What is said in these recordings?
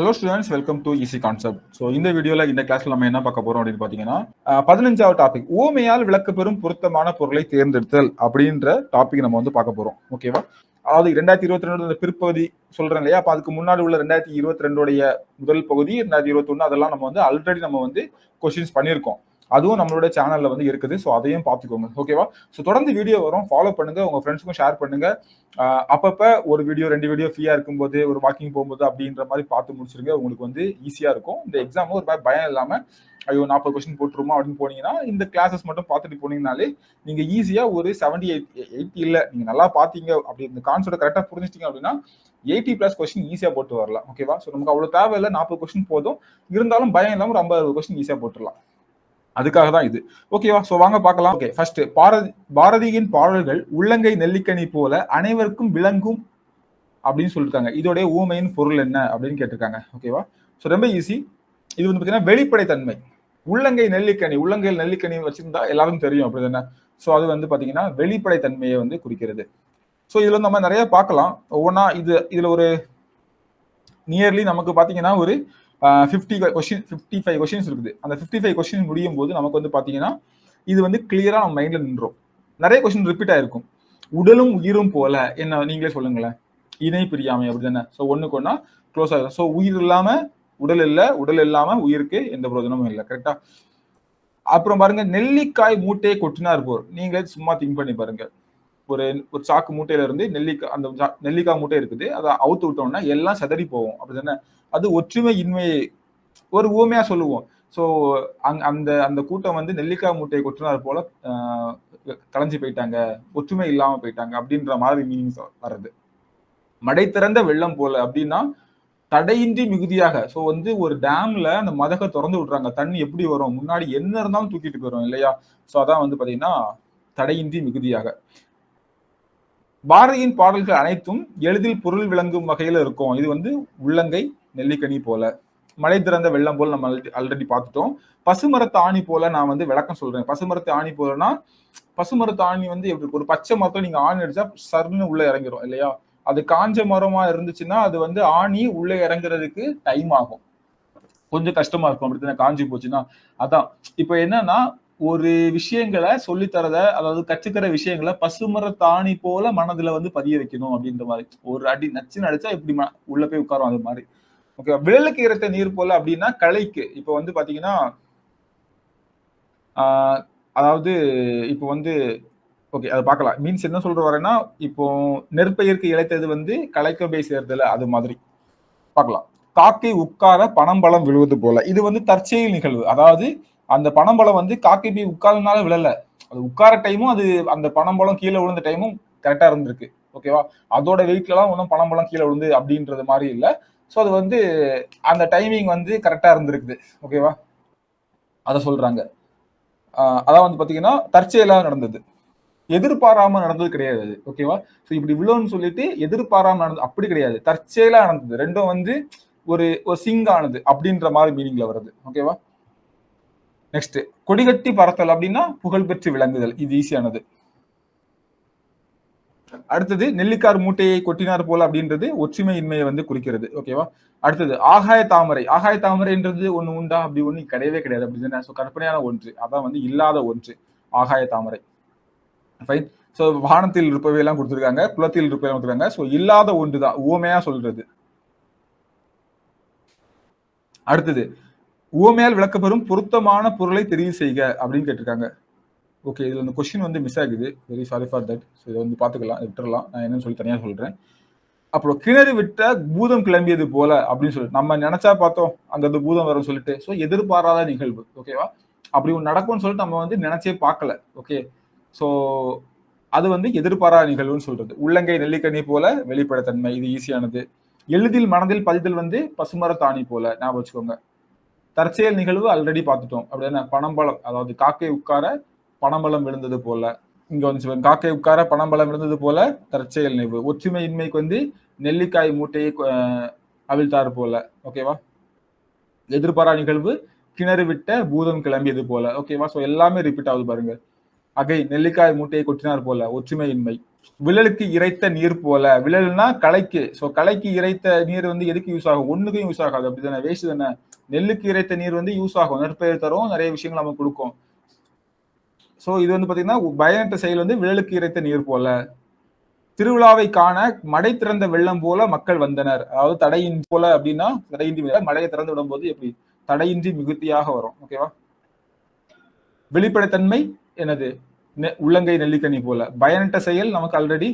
Hello students welcome to easy concept so இந்த வீடியோவில் இந்த கிளாஸ்ல நம்ம என்ன பார்க்க போறோம் அப்படின்னு பார்த்தீங்கன்னா பதினஞ்சாவது டாபிக் ஊமையால் விளக்க பெறும் பொருத்தமான பொருளை தேர்ந்தெடுத்தல் அப்படின்ற டாபிக் நம்ம வந்து பார்க்க போறோம். ஓகேவா அதாவது ரெண்டாயிரத்தி இருபத்தி ரெண்டு பிற்பகுதி சொல்றேன் இல்லையா? அப்போ அதுக்கு முன்னாடி உள்ள ரெண்டாயிரத்தி இருபத்தி ரெண்டுடைய முதல் பகுதி ரெண்டாயிரத்தி இருபத்தி ஒன்று அதெல்லாம் நம்ம வந்து ஆல்ரெடி நம்ம வந்து கொஸ்டின்ஸ் பண்ணியிருக்கோம். அதுவும் நம்மளோட சேனல்ல வந்து இருக்குது. ஸோ அதையும் பார்த்துக்கோங்க. ஓகேவா ஸோ தொடர்ந்து வீடியோ வரும். ஃபாலோ பண்ணுங்க. உங்க ஃப்ரெண்ட்ஸுக்கும் ஷேர் பண்ணுங்க. அப்பப்ப ஒரு வீடியோ ரெண்டு வீடியோ ஃப்ரீயா இருக்கும்போது ஒரு வாக்கிங் போகும்போது அப்படின்ற மாதிரி பார்த்து முடிச்சிருங்க. உங்களுக்கு வந்து ஈஸியா இருக்கும். இந்த எக்ஸாம் ஒரு மாதிரி பயம் இல்லாம ஐயோ நாற்பது கொஸ்டின் போட்டுருமா அப்படின்னு போனீங்கன்னா இந்த கிளாஸஸ் மட்டும் பார்த்துட்டு போனீங்கனாலே நீங்க ஈஸியா ஒரு செவன்டி எயிட் எயிட்டி இல்ல. நீங்க நல்லா பாத்தீங்க அப்படி இந்த கான்செப்ட் கரெக்டா புரிஞ்சிட்டீங்க அப்படின்னா எயிட்டி பிளஸ் கொஸ்டின் ஈஸியா போட்டு வரலாம். ஓகேவா ஸோ நமக்கு அவ்வளவு தேவையில்லை. நாற்பது கொஸ்டின் போதும். இருந்தாலும் பயம் இல்லாம ஒரு ஐம்பது கொஸ்டின் ஈஸியா போட்டுடலாம் அதுக்காக தான் இது ஓகேவா ஸோ வாங்க பார்க்கலாம். ஓகே ஃபர்ஸ்ட் பாரதி பாரதியின் பாடல்கள் உள்ளங்கை நெல்லிக்கனி போல அனைவருக்கும் விளங்கும் அப்படின்னு சொல்லிருக்காங்க. இதோடைய ஊமையின் பொருள் என்ன அப்படின்னு கேட்டிருக்காங்க. ஓகேவா ஸோ ரொம்ப ஈஸி இது வந்து பார்த்தீங்கன்னா வெளிப்படைத்தன்மை. உள்ளங்கை நெல்லிக்கனி உள்ளங்கையில் நெல்லிக்கனி வச்சிருந்தா எல்லாரும் தெரியும் அப்படி தானே? ஸோ அது வந்து பார்த்தீங்கன்னா வெளிப்படைத்தன்மையை வந்து குறிக்கிறது. ஸோ இதில் வந்து நம்ம நிறைய பார்க்கலாம். ஒவ்வொன்றா இது இதில் ஒரு நியர்லி நமக்கு பார்த்தீங்கன்னா ஒரு fifty question fifty five questions இருக்குது. அந்த ஃபிஃப்டி ஃபைவ் கொஷின் முடியும் போது நமக்கு வந்து பார்த்தீங்கன்னா இது வந்து கிளியராக நம்ம மைண்டில் நின்றோம். நிறைய கொஸ்டின் ரிப்பீட் ஆயிருக்கும். உடலும் உயிரும் போல என்ன நீங்களே சொல்லுங்களேன். இணை பிரியாமை அப்படிதானே? ஸோ ஒன்றுக்கு ஒன்றா க்ளோஸ் ஆகிடும் ஸோ உயிர் இல்லாமல் உடல் இல்லை உடல் இல்லாமல் உயிருக்கு எந்த பிரயோஜனமும் இல்லை கரெக்டாக அப்புறம் பாருங்க நெல்லிக்காய் மூட்டையை கொட்டினார் போர். நீங்களே சும்மா திங்க் பண்ணி பாருங்க. ஒரு ஒரு சாக்கு மூட்டையில இருந்து நெல்லிக்காய் அந்த நெல்லிக்காய் மூட்டை இருக்குது. அதை அவுத்து விட்டோம்னா எல்லாம் செதறி அப்படி தானே? அது ஒற்றுமை இன்மையை ஒரு ஊமையா சொல்லுவோம். ஸோ அங் அந்த அந்த கூட்டம் வந்து நெல்லிக்காய் மூட்டையை கொட்டினார் போல கலைஞ்சு போயிட்டாங்க. ஒற்றுமை இல்லாம போயிட்டாங்க அப்படின்ற மாதிரி மீனிங்ஸ் வர்றது. மடை திறந்த வெள்ளம் போல அப்படின்னா தடையின்றி மிகுதியாக. ஸோ வந்து ஒரு டேம்ல அந்த மதக திறந்து விடுறாங்க. தண்ணி எப்படி வரும்? முன்னாடி என்ன இருந்தாலும் தூக்கிட்டு போயிடும் இல்லையா? ஸோ அதான் வந்து பாத்தீங்கன்னா தடையின்றி மிகுதியாக. பாரதியின் பாடல்கள் அனைத்தும் எளிதில் பொருள் விளங்கும் வகையில் இருக்கும். இது வந்து உள்ளங்கை நெல்லிக்கனி போல. மழை திறந்த வெள்ளம் போல் நம்ம ஆல்ரெடி பார்த்துட்டோம். பசுமரத்து ஆணி போல நான் வந்து விளக்கம் சொல்றேன். பசுமரத்து ஆணி போலனா பசுமரத்து ஆணி வந்து எப்படி ஒரு பச்சை மரத்துல நீங்க ஆணி அடிச்சா சர்னு உள்ள இறங்கிரும் இல்லையா? அது காஞ்ச மரமா இருந்துச்சுன்னா அது வந்து ஆணி உள்ள இறங்குறதுக்கு டைம் ஆகும். கொஞ்சம் கஷ்டமா இருக்கும். அப்படித்தானே காஞ்சி போச்சுன்னா. அதான். இப்ப என்னன்னா ஒரு விஷயங்களை சொல்லித்தரத அதாவது கற்றுக்கிற விஷயங்களை பசுமர தாணி போல மனதுல வந்து பதிய வைக்கணும் அப்படின்ற மாதிரி. ஒரு அடி நச்சு நடிச்சா இப்படி ம- உள்ள போய் உட்காரும் அது மாதிரி. ஓகே விழலுக்கு இறத்த நீர் போல அப்படின்னா களைக்கு. இப்போ வந்து பாத்தீங்கன்னா அதாவது இப்போ வந்து ஓகே அதை பார்க்கலாம். மீன்ஸ் என்ன சொல்ற வரேன்னா இப்போ நெற்பயிருக்கு இழைத்தது வந்து களைக்க போய் சேர்தல அது மாதிரி. பார்க்கலாம். காக்கை உட்கார பணம் பழம் விழுவது போல. இது வந்து தற்செயல் நிகழ்வு. அதாவது அந்த பனம்பழம் வந்து காக்கை போய் உட்கார்ந்தனால விழல. அது உட்கார டைமும் அது அந்த பனம்பழம் கீழே விழுந்த டைமும் கரெக்டா இருந்திருக்கு. ஓகேவா அதோட வெயிட்லலாம் ஒன்றும் பனம்பழம் கீழே விழுந்து அப்படின்றது மாதிரி இல்லை. ஸோ அது வந்து அந்த டைமிங் வந்து கரெக்டா இருந்திருக்குது. ஓகேவா அதை சொல்றாங்க. அதான் வந்து பார்த்தீங்கன்னா தற்செயலாக நடந்தது. எதிர்பாராம நடந்தது கிடையாது அது. ஓகேவா ஸோ இப்படி விழுன்னு சொல்லிட்டு எதிர்பாராம நடந்தது அப்படி கிடையாது. தற்செயலாக நடந்தது. ரெண்டும் வந்து ஒரு ஒரு சிங்கானது அப்படின்ற மாதிரி மீனிங்ல வருது ஓகேவா நெக்ஸ்ட் கொடிகட்டி பறத்தல் அப்படின்னா புகழ்பெற்று விளங்குதல். இது ஈஸியானது அடுத்தது நெல்லிக்கார் மூட்டையை கொட்டினார் போல அப்படின்றது ஒற்றுமையின்மையை வந்து குறிக்கிறது. ஓகேவா அடுத்தது ஆகாய தாமரை. ஆகாய தாமரைன்றது ஒண்ணு உண்டா? அப்படி ஒண்ணு கிடையவே கிடையாது. அப்படின்னு ஸோ கற்பனையான ஒன்று. அதான் வந்து இல்லாத ஒன்று. ஆகாய தாமரை. ஃபைன் ஸோ வானத்தில் இருப்பவை எல்லாம் கொடுத்துருக்காங்க. குளத்தில் இருப்பவை கொடுத்துருக்காங்க. ஸோ இல்லாத ஒன்று தான் ஓமையா சொல்றது. அடுத்தது உவமையால் விளக்கப்பெறும் பொருத்தமான பொருளை தெரிவு செய்க அப்படின்னு கேட்டிருக்காங்க. ஓகே இதில் இந்த கொஷின் வந்து மிஸ் ஆகுது. Very sorry for that so இதை வந்து பார்த்துக்கலாம் விட்டுறலாம். நான் என்னன்னு சொல்லி தனியாக சொல்கிறேன் அப்புறம் கிணறு விட்ட பூதம் கிளம்பியது போல அப்படின்னு சொல்லிட்டு நம்ம நினைச்சா பார்த்தோம் அங்கேருந்து பூதம் வரும்னு சொல்லிட்டு. ஸோ எதிர்பாராத நிகழ்வு ஓகேவா அப்படி ஒன்று நடக்கும்னு சொல்லிட்டு நம்ம வந்து நினைச்சே பார்க்கல ஓகே ஸோ அது வந்து எதிர்பாராத நிகழ்வுன்னு சொல்றது. உள்ளங்கை நெல்லிக்கனி போல வெளிப்படைத்தன்மை இது ஈஸியானது எளிதில் மனதில் பதிதல் வந்து பசுமர தாணி போல ஞாபகம் வச்சுக்கோங்க. தற்செயல் நிகழ்வு ஆல்ரெடி பார்த்துட்டோம். அப்படின்னா பனம்பழம் அதாவது காக்கை உட்கார பணம்பலம் விழுந்தது போல. இங்க வந்து காக்கை உட்கார பணம்பலம் விழுந்தது போல தற்செயல் நிகழ்வு. ஒற்றுமையின்மைக்கு வந்து நெல்லிக்காய் மூட்டையை அவிழ்த்தாரு அவிழ்த்தார் போல. ஓகேவா எதிர்பாரா நிகழ்வு கிணறு விட்ட பூதம் கிளம்பியது போல. ஓகேவா ஸோ எல்லாமே ரிப்பீட் ஆகுது பாருங்க. அகை நெல்லிக்காய் மூட்டையை கொட்டினார் போல ஒற்றுமையின்மை. விழலுக்கு இறைத்த நீர் போல. விழல்னா கலைக்கு ஸோ கலைக்கு இறைத்த நீர் வந்து எதுக்கு யூஸ் ஆகும்? ஒண்ணுக்கும் யூஸ் ஆகாது. அப்படி தானே வேஸ்ட் தானே? நெல்லுக்கு இறைத்த நீர் வந்து யூஸ் ஆகும். நெற்பயிர் தரும் நிறைய விஷயங்கள் நம்ம கொடுக்கும். ஸோ இது வந்து பாத்தீங்கன்னா பயனற்ற செயல் வந்து விழலுக்கு இறைத்த நீர் போல. திருவிழாவை காண மடை திறந்த வெள்ளம் போல மக்கள் வந்தனர். அதாவது தடையின் போல அப்படின்னா தடையின்றி மடையை திறந்து விடும் போது எப்படி? தடையின்றி மிகுதியாக வரும். ஓகேவா வெளிப்படைத்தன்மை எனது உள்ளங்கை நெல்லிக்கனி போல. பயனற்ற செயல் நமக்கு ஆல்ரெடி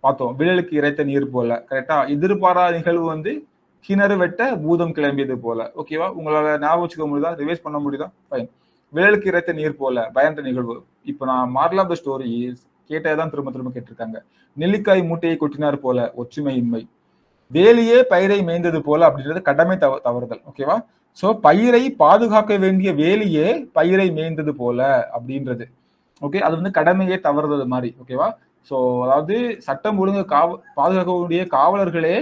பார்த்தோம். விழலுக்கு இறைத்த நீர் போல. கரெக்டா எதிர்பாராத நிகழ்வு வந்து கிணறு வெட்ட பூதம் கிளம்பியது போல. ஓகேவா உங்களால ஞாபகம் வச்சுக்க முடியுதா? ரிவைஸ் பண்ண முடியுதா? ஃபைன் விழலுக்கு இறைத்த நீர் போல. பயன்ற நிகழ்வு. இப்போ நான் மார்லா த ஸ்டோரி கேட்டதான் திரும்ப திரும்ப கேட்டிருக்காங்க. நெல்லிக்காய் மூட்டையை கொட்டினார் போல. ஒற்றுமையின்மை. வேலியே பயிரை மேய்ந்தது போல அப்படின்றது கடமை தவ தவறுதல். ஓகேவா சோ பயிரை பாதுகாக்க வேண்டிய வேலியே பயிரை மேய்ந்தது போல அப்படின்றது. ஓகே அது வந்து கடமையே தவறுறது மாதிரி ஓகேவா ஸோ அதாவது சட்டம் ஒழுங்கு காவ பாதுகாக்கக்கூடிய காவலர்களே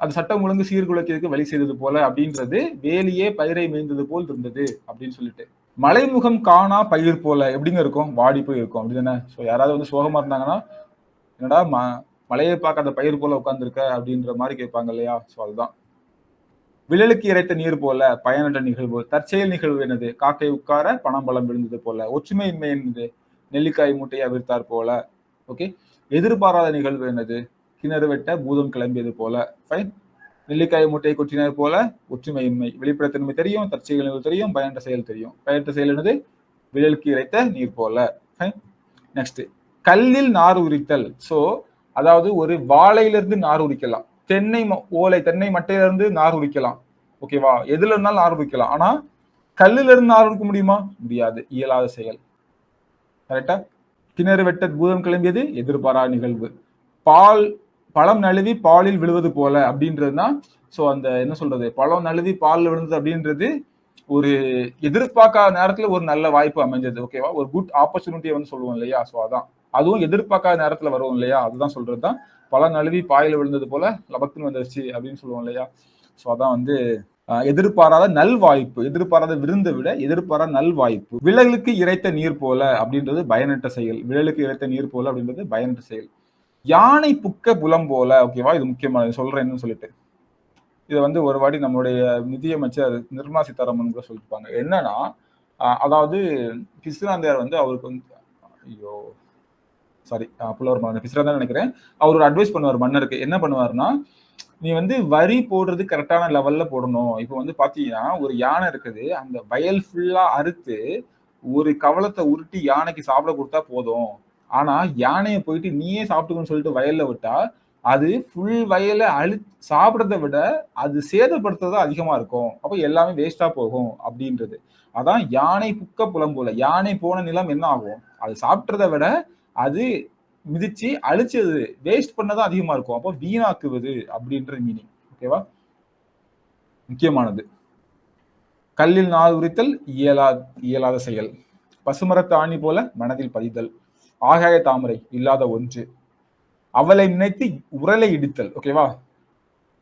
அந்த சட்டம் ஒழுங்கு சீர்குலைக்கிறதுக்கு வழி செய்தது போல அப்படின்றது வேலியே பயிரை மேய்ந்தது போல் இருந்தது அப்படின்னு சொல்லிட்டு. மலைமுகம் காணா பயிர் போல எப்படிங்க இருக்கும்? வாடி போய் இருக்கும் அப்படிதானே? ஸோ யாராவது வந்து சோகமா இருந்தாங்கன்னா என்னடா ம மலையை பார்க்காத பயிர் போல உட்காந்துருக்க அப்படின்ற மாதிரி கேட்பாங்க இல்லையா? ஸோ அதுதான். விழலுக்கு இறைத்த நீர் போல பயனற்ற நிகழ்வு தற்செயல் நிகழ்வு என்னது? காக்கை உட்கார பணம் பலம் விழுந்தது போல ஒற்றுமையின்மை என்னது? நெல்லிக்காய் மூட்டையை அவிழ்த்தார் போல ஓகே எதிர்பாராத நிகழ்வு என்னது? கிணறு வெட்ட பூதம் கிளம்பியது போல ஃபைன் நெல்லிக்காய் மூட்டையை கொட்டினர் போல ஒற்றுமையின்மை வெளிப்படைத்தன்மை தெரியும் தற்செயல் நிகழ்வு தெரியும் பயன்ற செயல் தெரியும். பயன்ற செயல் என்னது? விழலுக்கு இறைத்த நீர் போல ஃபைன் நெக்ஸ்ட் கல்லில் நார் உரித்தல். ஸோ அதாவது ஒரு வாழையிலிருந்து நார் உரிக்கலாம். தென்னை ஓலை தென்னை மட்டையிலிருந்து நார் உரிக்கலாம். ஓகேவா எதுல இருந்தாலும் நார் உரிக்கலாம். ஆனா கல்லிலிருந்து நார் உரிக்க முடியுமா? முடியாது. இயலாத செயல். கரெக்டா கிணறு வெட்ட பூதம் கிளம்பியது எதிர்பாரா நிகழ்வு. பால் பழம் நழுவி பாலில் விழுவது போல அப்படின்றதுனா ஸோ அந்த என்ன சொல்றது பழம் நழுவி பாலில் விழுந்தது அப்படின்றது ஒரு எதிர்பார்க்காத நேரத்துல ஒரு நல்ல வாய்ப்பு அமைஞ்சது ஓகேவா ஒரு குட் ஆப்பர்ச்சுனிட்டியை வந்து சொல்லுவோம் இல்லையா? ஸோ அதான். அதுவும் எதிர்பார்க்காத நேரத்துல வரும் இல்லையா? அதுதான் சொல்றதுதான். பழம் நழுவி பாயில விழுந்தது போல லபக்குன்னு வந்துருச்சு அப்படின்னு சொல்லுவோம் இல்லையா? ஸோ அதான் வந்து எதிர்பாராத நல் வாய்ப்பு எதிர்பாராத விருந்தை விட எதிர்பாராத நல் வாய்ப்பு விழலுக்கு இறைத்த நீர் போல அப்படின்றது பயனற்ற செயல். விழலுக்கு இறைத்த நீர் போல அப்படின்றது பயனற்ற செயல். யானை புக்க புலம் போல ஓகேவா இது முக்கியமானது. சொல்றேன்னு சொல்லிட்டு. இதை வந்து ஒரு வாட்டி நம்மளுடைய நிதியமைச்சர் நிர்மலா சீதாராமன் கூட சொல்லிருப்பாங்க என்னன்னா அதாவது பிசுராந்தையார் வந்து அவருக்கு வந்து ஐயோ சாரி புலவர் மன்னர் பிஸ்ரா நினைக்கிறேன். அவர் ஒரு அட்வைஸ் பண்ணுவார் மன்னருக்கு. என்ன பண்ணுவார்னா நீ வந்து வரி போடுறது கரெக்டான லெவல்ல போடணும். இப்போ வந்து பாத்தீங்கன்னா ஒரு யானை இருக்குது. அந்த வயல் ஃபுல்லா அறுத்து ஒரு கவலத்தை உருட்டி யானைக்கு சாப்பிட கொடுத்தா போதும். ஆனா யானையை போயிட்டு நீயே சாப்பிட்டுக்கணும்னு சொல்லிட்டு வயல்ல விட்டா அது ஃபுல் வயலை அழு சாப்பிட்றத விட அது சேதப்படுத்துறது அதிகமா இருக்கும். அப்போ எல்லாமே வேஸ்டா போகும் அப்படின்றது. அதான் யானை புக்க புலம்போல. யானை போன நிலம் என்ன ஆகும்? அது சாப்பிட்றத விட அது மிதிச்சு அழிச்சது வேஸ்ட் பண்ணதான் அதிகமா இருக்கும். அப்போ வீணாக்குவது அப்படின்ற மீனிங் ஓகேவா முக்கியமானது. கல்லில் நாள் உரித்தல் இயலா இயலாத செயல். பசுமரத்து ஆணி போல மனதில் பதிதல். ஆகாய தாமரை இல்லாத ஒன்று. அவளை நினைத்து உரலை இடித்தல். ஓகேவா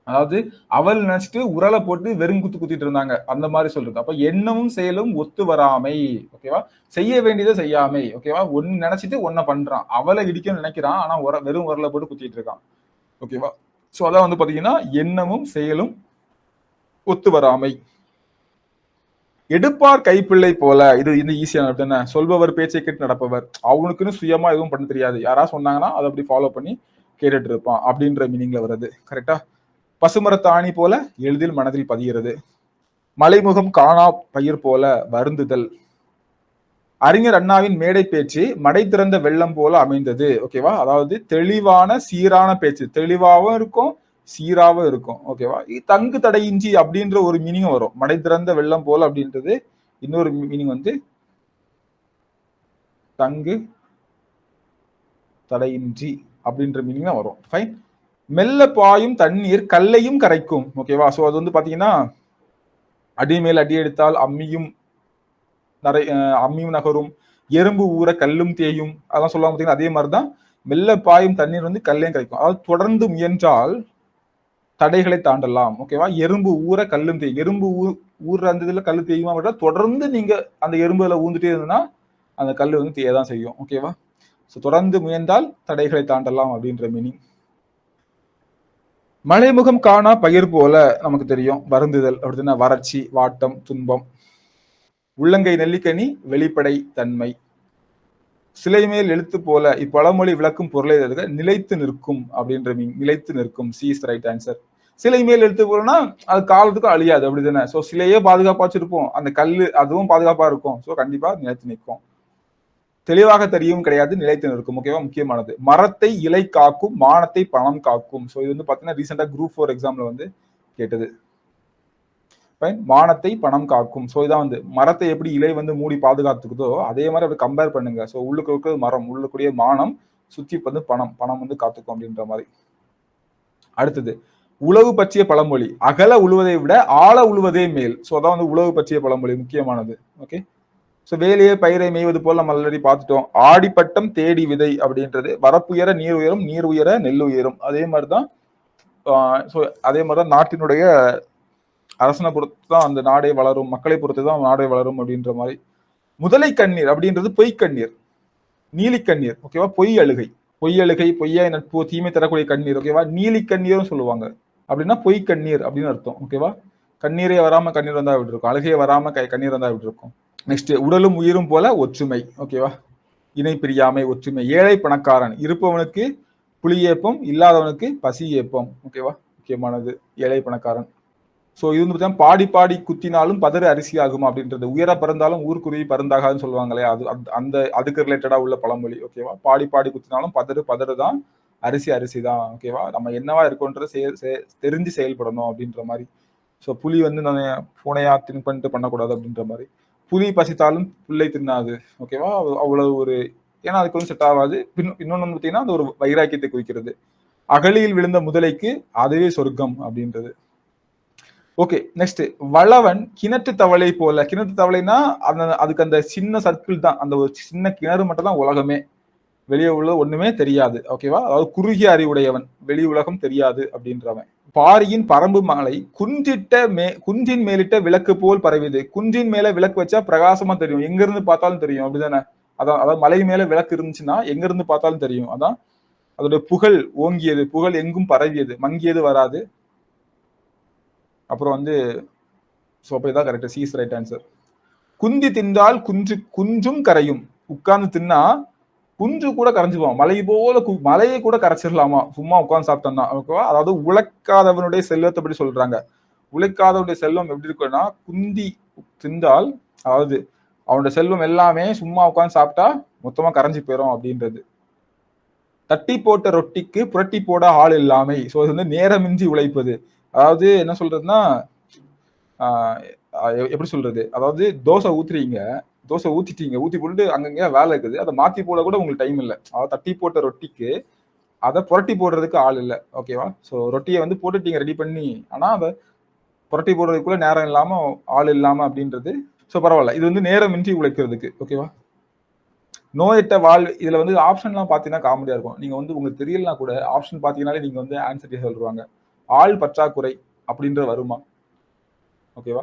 அதாவது அவள் நினைச்சிட்டு உரலை போட்டு வெறும் குத்து குத்திட்டு இருந்தாங்க. அந்த மாதிரி சொல்றது. அப்ப எண்ணமும் செயலும் ஒத்து வராமை. ஓகேவா? செய்ய வேண்டியதை செய்யாமை. ஓகேவா? ஒன்னு நினைச்சிட்டு ஒன்ன பண்றான். அவளை இடிக்கணும்னு நினைக்கிறான். ஆனா உர வெறும் உரலை போட்டு குத்திட்டு இருக்கான். ஓகேவா? சோ அதான் வந்து பாத்தீங்கன்னா எண்ணமும் செயலும் ஒத்து வராமை. எடுப்பார் கைப்பிள்ளை போல. இது இந்த ஈஸியான அப்படின்னா சொல்பவர் பேச்சை கேட்டு நடப்பவர். அவனுக்குன்னு சுயமா எதுவும் பண்ண தெரியாது. யாரா சொன்னாங்கன்னா அதை அப்படி ஃபாலோ பண்ணி கேட்டுட்டு இருப்பான் அப்படின்ற மீனிங்ல வருது. கரெக்டா பசுமரத்தாணி போல எளிதில் மனதில் பதிகிறது. மலைமுகம் காணா பயிர் போல வருந்துதல். அறிஞர் அண்ணாவின் மேடை பேச்சு மடை திறந்த வெள்ளம் போல அமைந்தது. ஓகேவா அதாவது தெளிவான சீரான பேச்சு. தெளிவாகவும் இருக்கும் சீராவும் இருக்கும். ஓகேவா தங்கு தடையின்றி அப்படின்ற ஒரு மீனிங் வரும். மடை திறந்த வெள்ளம் போல அப்படின்றது இன்னொரு மீனிங் வந்து தங்கு தடையின்றி அப்படின்ற மீனிங் தான் வரும். ஃபைன் மெல்ல பாயும் தண்ணீர் கல்லையும் கரைக்கும். ஓகேவா ஸோ அது வந்து பார்த்தீங்கன்னா அடி மேல் அடி எடுத்தால் அம்மியும் நிறை அம்மியும் நகரும். எறும்பு ஊற கல்லும் தேயும். அதெல்லாம் சொல்லுவாங்க பார்த்தீங்கன்னா அதே மாதிரி தான் மெல்ல பாயும் தண்ணீர் வந்து கல்லையும் கரைக்கும். அதாவது தொடர்ந்து முயன்றால் தடைகளை தாண்டலாம். ஓகேவா எறும்பு ஊற கல்லும் தேயும். எறும்பு ஊ ஊர்ற அந்த இதில் கல் தேயுமா தொடர்ந்து நீங்கள் அந்த எறும்புல ஊந்துட்டே இருந்ததுன்னா அந்த கல் வந்து தேய தான் செய்யும் ஓகேவா ஸோ தொடர்ந்து முயன்றால் தடைகளை தாண்டலாம் அப்படின்ற மீனிங் மலைமுகம் காணா பயிர் போல நமக்கு தெரியும். வருந்துதல் அப்படின்னா வறட்சி வாட்டம் துன்பம். உள்ளங்கை நெல்லிக்கனி வெளிப்படை தன்மை. சிலை மேல் எழுத்து போல இப்பழமொழி விளக்கும் பொருளை தருக நிலைத்து நிற்கும் அப்படின்ற மீன் நிலைத்து நிற்கும். சி இஸ் ரைட் ஆன்சர் சிலை மேல் எழுத்து போலனா அது காலத்துக்கும் அழியாது அப்படி தானே ஸோ சிலையே பாதுகாப்பா வச்சிருப்போம். அந்த கல் அதுவும் பாதுகாப்பா இருக்கும். ஸோ கண்டிப்பா நிலைத்து நிற்கும். தெளிவாக தெரியும் கிடையாது நிலைத்து நிற்கும். ஓகேவா முக்கியமானது. மரத்தை இலை காக்கும் மானத்தை பணம் காக்கும். ஸோ இது வந்து பாத்தீங்கன்னா ரீசெண்டா குரூப் ஃபோர் எக்ஸாம்ல வந்து கேட்டது. மானத்தை பணம் காக்கும். ஸோ இதான் வந்து மரத்தை எப்படி இலை வந்து மூடி பாதுகாத்துக்குதோ அதே மாதிரி அப்படி கம்பேர் பண்ணுங்க. ஸோ உள்ளுக்கு இருக்கிறது மரம் உள்ளுக்குரிய மானம் சுத்தி வந்து பணம் பணம் வந்து காத்துக்கும் அப்படின்ற மாதிரி. அடுத்தது உழவு பற்றிய பழமொழி. அகல உழுவதை விட ஆழ உழுவதே மேல். ஸோ அதான் வந்து உழவு பற்றிய பழமொழி முக்கியமானது. ஓகே ஸோ வேலையே பயிரை மேய்வது போல் நம்ம ஆல்ரெடி பார்த்துட்டோம். ஆடிப்பட்டம் தேடி விதை அப்படின்றது வரப்புயர நீர் உயரும் நீர் உயர நெல் உயரும். அதே மாதிரி தான் ஸோ அதே மாதிரி தான் நாட்டினுடைய அரசனை பொறுத்து தான் அந்த நாடே வளரும் மக்களை பொறுத்து தான் நாடே வளரும் அப்படின்ற மாதிரி. முதலை கண்ணீர் அப்படின்றது பொய் கண்ணீர். நீலி கண்ணீர் ஓகேவா பொய் அழுகை. பொய் அழுகை பொய்யா நட்பு தீமை தரக்கூடிய கண்ணீர் ஓகேவா நீலி கண்ணீரும் சொல்லுவாங்க. அப்படின்னா பொய் கண்ணீர் அப்படின்னு அர்த்தம் ஓகேவா கண்ணீரே வராம கண்ணீர் வந்தா விட்டுருக்கும். அழுகையே வராம கண்ணீர் வந்தா விட்டுருக்கும். நெக்ஸ்ட் உடலும் உயிரும் போல ஒற்றுமை. ஓகேவா இணை பிரியாமை ஒற்றுமை. ஏழை பணக்காரன். இருப்பவனுக்கு புலியேப்பம் இல்லாதவனுக்கு பசி ஏப்பம். ஓகேவா முக்கியமானது. ஏழை பணக்காரன். ஸோ இது வந்து பார்த்தீங்கன்னா பாடி பாடி குத்தினாலும் பதறு அரிசி ஆகும் அப்படின்றது. உயர பிறந்தாலும் ஊர்க்குருவி பறந்தாகாதுன்னு சொல்லுவாங்களே அது அந்த அதுக்கு ரிலேட்டடாக உள்ள பழமொழி. ஓகேவா பாடி பாடி குத்தினாலும் பதறு பதறு தான் அரிசி அரிசி தான். ஓகேவா நம்ம என்னவா இருக்கோன்ற செய தெரிஞ்சு செயல்படணும் அப்படின்ற மாதிரி. ஸோ புலி வந்து நான் பூனையா தின் பண்ணிட்டு பண்ணக்கூடாது அப்படின்ற மாதிரி. புலி பசித்தாலும் புல்லை தின்னாது. ஓகேவா அவ்வளவு ஒரு ஏன்னா அதுக்கு வந்து செட் ஆகாது. இன்னொன்று பார்த்தீங்கன்னா அது ஒரு வைராக்கியத்தை குறிக்கிறது. அகலியில் விழுந்த முதலைக்கு அதுவே சொர்க்கம் அப்படின்றது. ஓகே நெக்ஸ்ட் வளவன் கிணற்று தவளை போல. கிணற்று தவளைனா அந்த அதுக்கு அந்த சின்ன சர்க்கிள் தான். அந்த ஒரு சின்ன கிணறு மட்டும் தான் உலகமே. வெளியே உள்ள ஒண்ணுமே தெரியாது. ஓகேவா அதாவது குறுகிய அறிவுடையவன். வெளி உலகம் தெரியாது அப்படின்றவன். பாரியின் பரம்பு மாலை குன்றிட்ட மே குன்றின் மேலிட்ட விளக்கு போல் பரவிது குன்றின் மேல விளக்கு வச்சா பிரகாசமா தெரியும். எங்க இருந்து பார்த்தாலும் தெரியும். அப்படிதானே? அதான் அதாவது மலை மேல விளக்கு இருந்துச்சுன்னா எங்க இருந்து பார்த்தாலும் தெரியும். அதான் அதோட புகழ் ஓங்கியது. புகழ் எங்கும் பரவியது. மங்கியது வராது. அப்புறம் வந்து ஸோ அப்போ இதான் கரெக்ட் சீஸ் ரைட் ஆன்சர் குந்தி தின்றால் குஞ்சு குஞ்சும் கரையும். உட்கார்ந்து தின்னா குஞ்சு கூட கரைஞ்சிப்போம் மலை போல மலையை கூட கரைச்சிடலாமா? சும்மா உட்காந்து சாப்பிட்டோம்னா ஓகேவா அதாவது உழைக்காதவனுடைய செல்வத்தை பற்றி சொல்றாங்க? உழைக்காதவனுடைய செல்வம் எப்படி இருக்குன்னா குந்தி திந்தால் அதாவது அவனுடைய செல்வம் எல்லாமே சும்மா உட்காந்து சாப்பிட்டா மொத்தமா கரைஞ்சி போயிடும் அப்படின்றது. தட்டி போட்ட ரொட்டிக்கு புரட்டி போட ஆள் இல்லாமை. ஸோ இது வந்து நேரமின்றி உழைப்பது. அதாவது என்ன சொல்றதுன்னா எப்படி சொல்றது? அதாவது தோசை ஊத்துறீங்க தோசை ஊத்திட்டீங்க. ஊத்தி போட்டு அங்கங்கே வேலை இருக்குது. அதை மாத்தி போட கூட உங்களுக்கு டைம் இல்லை. அதாவது தட்டி போட்ட ரொட்டிக்கு அதை புரட்டி போடுறதுக்கு ஆள் இல்லை. ஓகேவா ஸோ ரொட்டியை வந்து போட்டுட்டீங்க ரெடி பண்ணி ஆனால் அதை புரட்டி போடுறதுக்குள்ள நேரம் இல்லாமல் ஆள் இல்லாமல் அப்படின்றது ஸோ பரவாயில்ல. இது வந்து நேரமின்றி உழைக்கிறதுக்கு. ஓகேவா நோயிட்ட வாழ் இதில் வந்து ஆப்ஷன்லாம் பார்த்தீங்கன்னா காமெடியாக இருக்கும். நீங்கள் வந்து உங்களுக்கு தெரியலனா கூட ஆப்ஷன் பார்த்தீங்கன்னாலே நீங்கள் வந்து ஆன்சர் சொல்லுவாங்க ஆள் பற்றாக்குறை அப்படின்ற வருமா? ஓகேவா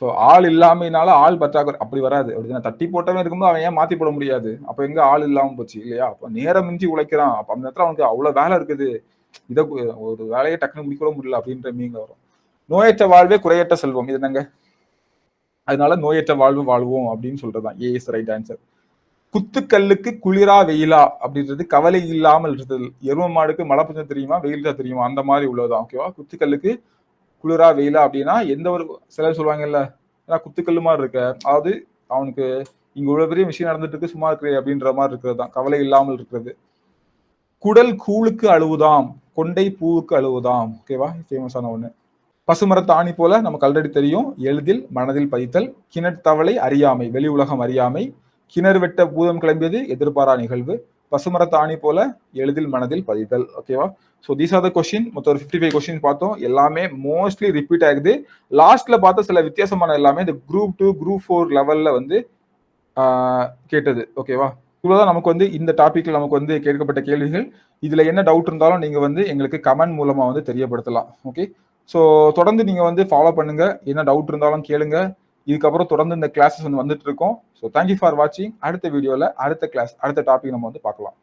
ஸோ ஆள் இல்லாமையினால ஆள் பற்றாக்குறை அப்படி வராது. அப்படின்னா தட்டி போட்டவன் இருக்கும்போது அவன் ஏன் மாத்தி போட முடியாது? அப்போ எங்க ஆள் இல்லாமல் போச்சு? இல்லையா? அப்போ நேரம் மிஞ்சி உழைக்கிறான். அப்போ அந்த இடத்துல அவனுக்கு அவ்வளோ வேலை இருக்குது. இதை ஒரு வேலையை டக்குனு முடிக்க முடியல அப்படின்ற மீங்க வரும். நோயற்ற வாழ்வே குறையற்ற செல்வம். இது என்னங்க? அதனால நோயற்ற வாழ்வு வாழ்வோம் அப்படின்னு சொல்றதுதான். ஏ இஸ் ரைட் ஆன்சர் குத்துக்கல்லுக்கு குளிரா வெயிலா அப்படின்றது கவலை இல்லாமல் இருந்தது எரும மாடுக்கு மழை பெஞ்சம் தெரியுமா? வெயில் தான் தெரியுமா? அந்த மாதிரி உள்ளதுதான். ஓகேவா குத்துக்கல்லுக்கு குளிரா வெயிலா அப்படின்னா எந்த ஒரு சிலர் சொல்லுவாங்கல்ல ஏன்னா குத்துக்கல்லு மாதிரி இருக்க. அதாவது அவனுக்கு இங்க இவ்வளவு பெரிய விஷயம் நடந்துட்டு இருக்கு சும்மா இருக்கிறே அப்படின்ற மாதிரி இருக்கிறது தான். கவலை இல்லாமல் இருக்கிறது. குடல் கூழுக்கு அழுவுதாம் கொண்டை பூவுக்கு அழுவுதாம். ஓகேவா ஃபேமஸான ஒண்ணு. பசுமரத்தாணி போல நமக்கு ஆல்ரெடி தெரியும். எளிதில் மனதில் பதித்தல் கிணறு தவளை அறியாமை வெளி உலகம் அறியாமை கிணறு வெட்ட பூதம் கிளம்பியது எதிர்பாரா நிகழ்வு. பசுமரத்தாணி போல எளிதில் மனதில் பதித்தல் ஓகேவா so these are the question மொத்தம் ஒரு ஃபிஃப்டி ஃபைவ் கொஸ்டின் பார்த்தோம். எல்லாமே மோஸ்ட்லி ரிப்பீட் ஆகுது. லாஸ்ட்ல பார்த்த சில வித்தியாசமான எல்லாமே இந்த குரூப் டூ குரூப் ஃபோர் லெவல்ல வந்து கேட்டது. ஓகேவா இவ்வளோதான் நமக்கு வந்து இந்த டாப்பிக்கில் நமக்கு வந்து கேட்கப்பட்ட கேள்விகள். இதுல என்ன டவுட் இருந்தாலும் நீங்க வந்து எங்களுக்கு கமெண்ட் மூலமா வந்து தெரியப்படுத்தலாம். ஓகே ஸோ தொடர்ந்து நீங்க வந்து ஃபாலோ பண்ணுங்க. என்ன டவுட் இருந்தாலும் கேளுங்க. இதுக்கப்புறம் தொடர்ந்து இந்த கிளாஸஸ் வந்து வந்துட்டு இருக்கோம். ஸோ தேங்க்யூ ஃபார் வாட்சிங் அடுத்த வீடியோவில் அடுத்த கிளாஸ் அடுத்த டாபிக் நம்ம வந்து பார்க்கலாம்.